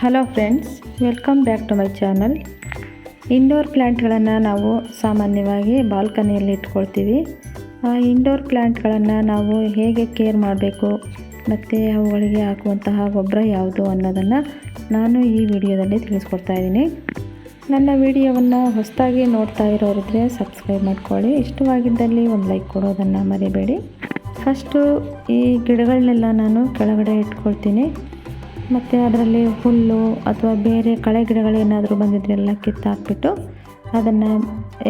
Hello friends welcome back to my channel indoor ಪ್ಲ್ಯಾಂಟ್ಗಳನ್ನು ನಾವು ಸಾಮಾನ್ಯವಾಗಿ ಬಾಲ್ಕನಿಯಲ್ಲಿ ಇಟ್ಕೊಳ್ತೀವಿ. ಆ ಇಂಡೋರ್ ಪ್ಲ್ಯಾಂಟ್ಗಳನ್ನು ನಾವು ಹೇಗೆ ಕೇರ್ ಮಾಡಬೇಕು, ಮತ್ತು ಅವುಗಳಿಗೆ ಹಾಕುವಂತಹ ಗೊಬ್ಬರ ಯಾವುದು ಅನ್ನೋದನ್ನು ನಾನು ಈ ವಿಡಿಯೋದಲ್ಲಿ ತಿಳಿಸ್ಕೊಡ್ತಾ ಇದ್ದೀನಿ. ನನ್ನ ವಿಡಿಯೋವನ್ನು ಹೊಸದಾಗಿ ನೋಡ್ತಾ ಇರೋರಿದ್ರೆ ಸಬ್ಸ್ಕ್ರೈಬ್ ಮಾಡ್ಕೊಳ್ಳಿ. ಇಷ್ಟವಾಗಿದ್ದಲ್ಲಿ ಒಂದು ಲೈಕ್ ಕೊಡೋದನ್ನು ಮರಿಬೇಡಿ. ಫಸ್ಟು ಈ ಗಿಡಗಳನ್ನೆಲ್ಲ ನಾನು ಕೆಳಗಡೆ ಇಟ್ಕೊಳ್ತೀನಿ. ಮತ್ತು ಅದರಲ್ಲಿ ಹುಲ್ಲು ಅಥವಾ ಬೇರೆ ಕಳೆ ಗಿಡಗಳೇನಾದರೂ ಬಂದಿದ್ರೆ ಎಲ್ಲ ಕಿತ್ತಾಕ್ಬಿಟ್ಟು ಅದನ್ನು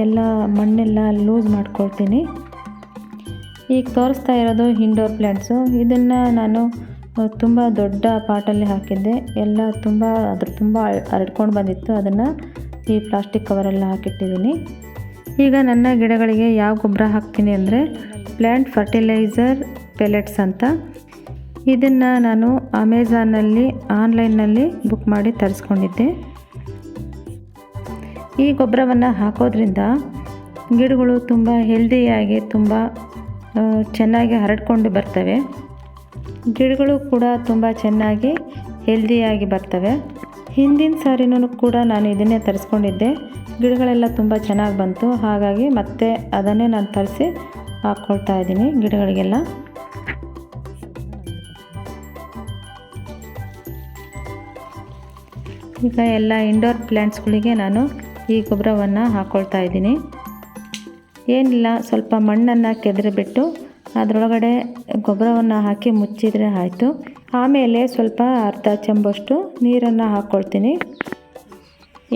ಎಲ್ಲ ಮಣ್ಣೆಲ್ಲ ಲೂಸ್ ಮಾಡ್ಕೊಳ್ತೀನಿ. ಈಗ ತೋರಿಸ್ತಾ ಇರೋದು ಇಂಡೋರ್ ಪ್ಲ್ಯಾಂಟ್ಸು ಇದನ್ನು ನಾನು ತುಂಬ ದೊಡ್ಡ ಪಾಟಲ್ಲಿ ಹಾಕಿದ್ದೆ. ಎಲ್ಲ ತುಂಬ, ಅದ್ರ ತುಂಬ ಹರಡ್ಕೊಂಡು ಬಂದಿತ್ತು. ಅದನ್ನು ಈ ಪ್ಲಾಸ್ಟಿಕ್ ಕವರೆಲ್ಲ ಹಾಕಿಟ್ಟಿದ್ದೀನಿ. ಈಗ ನನ್ನ ಗಿಡಗಳಿಗೆ ಯಾವ ಗೊಬ್ಬರ ಹಾಕ್ತೀನಿ ಅಂದರೆ ಪ್ಲ್ಯಾಂಟ್ ಫರ್ಟಿಲೈಸರ್ ಪೆಲೆಟ್ಸ್ ಅಂತ. ಇದನ್ನು ನಾನು ಅಮೆಝಾನಲ್ಲಿ ಆನ್ಲೈನ್ನಲ್ಲಿ ಬುಕ್ ಮಾಡಿ ತರಿಸ್ಕೊಂಡಿದ್ದೆ. ಈ ಗೊಬ್ಬರವನ್ನು ಹಾಕೋದ್ರಿಂದ ಗಿಡಗಳು ತುಂಬ ಹೆಲ್ದಿಯಾಗಿ ತುಂಬ ಚೆನ್ನಾಗಿ ಹರಡ್ಕೊಂಡು ಬರ್ತವೆ. ಗಿಡಗಳು ಕೂಡ ತುಂಬ ಚೆನ್ನಾಗಿ ಹೆಲ್ದಿಯಾಗಿ ಬರ್ತವೆ. ಹಿಂದಿನ ಸಾರಿನೂ ಕೂಡ ನಾನು ಇದನ್ನೇ ತರಿಸ್ಕೊಂಡಿದ್ದೆ. ಗಿಡಗಳೆಲ್ಲ ತುಂಬ ಚೆನ್ನಾಗಿ ಬಂತು. ಹಾಗಾಗಿ ಮತ್ತೆ ಅದನ್ನೇ ನಾನು ತರಿಸಿ ಹಾಕ್ಕೊಳ್ತಾ ಇದ್ದೀನಿ ಗಿಡಗಳಿಗೆಲ್ಲ. ಈಗ ಎಲ್ಲ ಇಂಡೋರ್ ಪ್ಲ್ಯಾಂಟ್ಸ್ಗಳಿಗೆ ನಾನು ಈ ಗೊಬ್ಬರವನ್ನು ಹಾಕ್ಕೊಳ್ತಾ ಇದ್ದೀನಿ. ಏನಿಲ್ಲ, ಸ್ವಲ್ಪ ಮಣ್ಣನ್ನು ಕೆದರಿಬಿಟ್ಟು ಅದರೊಳಗಡೆ ಗೊಬ್ಬರವನ್ನು ಹಾಕಿ ಮುಚ್ಚಿದರೆ ಆಯಿತು. ಆಮೇಲೆ ಸ್ವಲ್ಪ ಅರ್ಧ ಚಂಬಷ್ಟು ನೀರನ್ನು ಹಾಕ್ಕೊಳ್ತೀನಿ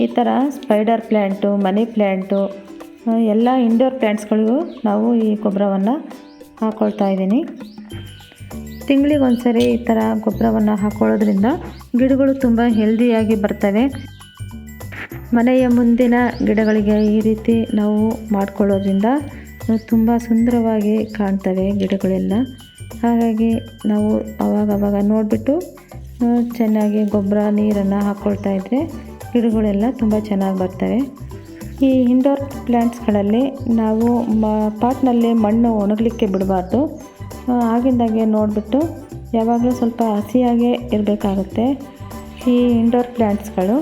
ಈ ಥರ ಸ್ಪೈಡರ್ ಪ್ಲ್ಯಾಂಟು ಮನಿ ಪ್ಲ್ಯಾಂಟು ಎಲ್ಲ ಇಂಡೋರ್ ಪ್ಲ್ಯಾಂಟ್ಸ್ಗಳಿಗೂ ನಾವು ಈ ಗೊಬ್ಬರವನ್ನು ಹಾಕ್ಕೊಳ್ತಾ ಇದ್ದೀನಿ. ತಿಂಗಳಿಗೊಂದ್ಸರಿ ಈ ಥರ ಗೊಬ್ಬರವನ್ನು ಹಾಕೊಳ್ಳೋದ್ರಿಂದ ಗಿಡಗಳು ತುಂಬ ಹೆಲ್ದಿಯಾಗಿ ಬರ್ತವೆ. ಮನೆಯ ಮುಂದಿನ ಗಿಡಗಳಿಗೆ ಈ ರೀತಿ ನಾವು ಮಾಡ್ಕೊಳ್ಳೋದ್ರಿಂದ ತುಂಬ ಸುಂದರವಾಗಿ ಕಾಣ್ತವೆ ಗಿಡಗಳೆಲ್ಲ. ಹಾಗಾಗಿ ನಾವು ಅವಾಗ ಅವಾಗ ನೋಡಿಬಿಟ್ಟು ಚೆನ್ನಾಗಿ ಗೊಬ್ಬರ, ನೀರನ್ನು ಹಾಕ್ಕೊಳ್ತಾ ಇದ್ದರೆ ಗಿಡಗಳೆಲ್ಲ ತುಂಬ ಚೆನ್ನಾಗಿ ಬರ್ತವೆ. ಈ ಇಂಡೋರ್ ಪ್ಲ್ಯಾಂಟ್ಸ್ಗಳಲ್ಲಿ ನಾವು ಮ, ಪಾಟ್ನಲ್ಲಿ ಮಣ್ಣು ಒಣಗಲಿಕ್ಕೆ ಬಿಡಬಾರ್ದು. ಆಗಿಂದಾಗೆ ನೋಡಿಬಿಟ್ಟು ಯಾವಾಗಲೂ ಸ್ವಲ್ಪ ಹಸಿಯಾಗೇ ಇರಬೇಕಾಗುತ್ತೆ ಈ ಇಂಡೋರ್ ಪ್ಲ್ಯಾಂಟ್ಸ್ಗಳು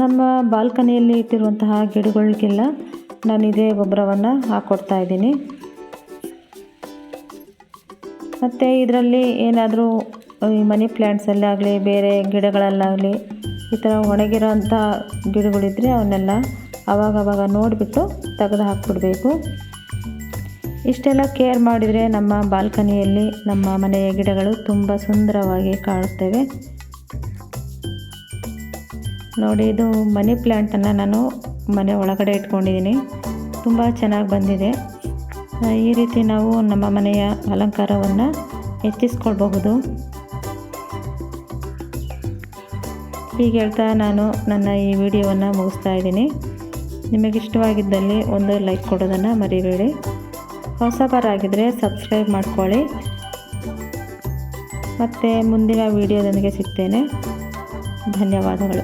ನಮ್ಮ ಬಾಲ್ಕನಿಯಲ್ಲಿ ಇಟ್ಟಿರುವಂತಹ ಗಿಡಗಳಿಗೆಲ್ಲ ನಾನು ಇದೇ ಗೊಬ್ಬರವನ್ನು ಹಾಕ್ಕೊಡ್ತಾ ಇದ್ದೀನಿ. ಮತ್ತು ಇದರಲ್ಲಿ ಏನಾದರೂ ಈ ಮನಿ ಪ್ಲ್ಯಾಂಟ್ಸಲ್ಲಾಗಲಿ ಬೇರೆ ಗಿಡಗಳಲ್ಲಾಗಲಿ, ಈ ಥರ ಒಣಗಿರೋಂಥ ಗಿಡಗಳಿದ್ದರೆ ಅವನ್ನೆಲ್ಲ ಆವಾಗವಾಗ ನೋಡಿಬಿಟ್ಟು ತೆಗೆದು ಹಾಕ್ಬಿಡ್ಬೇಕು. ಇಷ್ಟೆಲ್ಲ ಕೇರ್ ಮಾಡಿದರೆ ನಮ್ಮ ಬಾಲ್ಕನಿಯಲ್ಲಿ ನಮ್ಮ ಮನೆಯ ಗಿಡಗಳು ತುಂಬ ಸುಂದರವಾಗಿ ಕಾಣುತ್ತವೆ. ನೋಡಿ, ಇದು ಮನಿ ಪ್ಲ್ಯಾಂಟನ್ನು ನಾನು ಮನೆ ಒಳಗಡೆ ಇಟ್ಕೊಂಡಿದ್ದೀನಿ ತುಂಬ ಚೆನ್ನಾಗಿ ಬಂದಿದೆ. ಈ ರೀತಿ ನಾವು ನಮ್ಮ ಮನೆಯ ಅಲಂಕಾರವನ್ನು ಹೆಚ್ಚಿಸ್ಕೊಳ್ಬಹುದು. ಹೀಗೆ ಹೇಳ್ತಾ ನಾನು ನನ್ನ ಈ ವಿಡಿಯೋವನ್ನು ಮುಗಿಸ್ತಾ ಇದ್ದೀನಿ. ನಿಮಗೆ ಇಷ್ಟವಾಗಿದ್ದಲ್ಲಿ ಒಂದು ಲೈಕ್ ಕೊಡೋದನ್ನು ಮರಿಬೇಡಿ. ಹೊಸಬರಾಗಿದ್ದರೆ ಸಬ್ಸ್ಕ್ರೈಬ್ ಮಾಡ್ಕೊಳ್ಳಿ. ಮತ್ತು ಮುಂದಿನ ವಿಡಿಯೋದೊಂದಿಗೆ ಸಿಗ್ತೇನೆ. ಧನ್ಯವಾದಗಳು.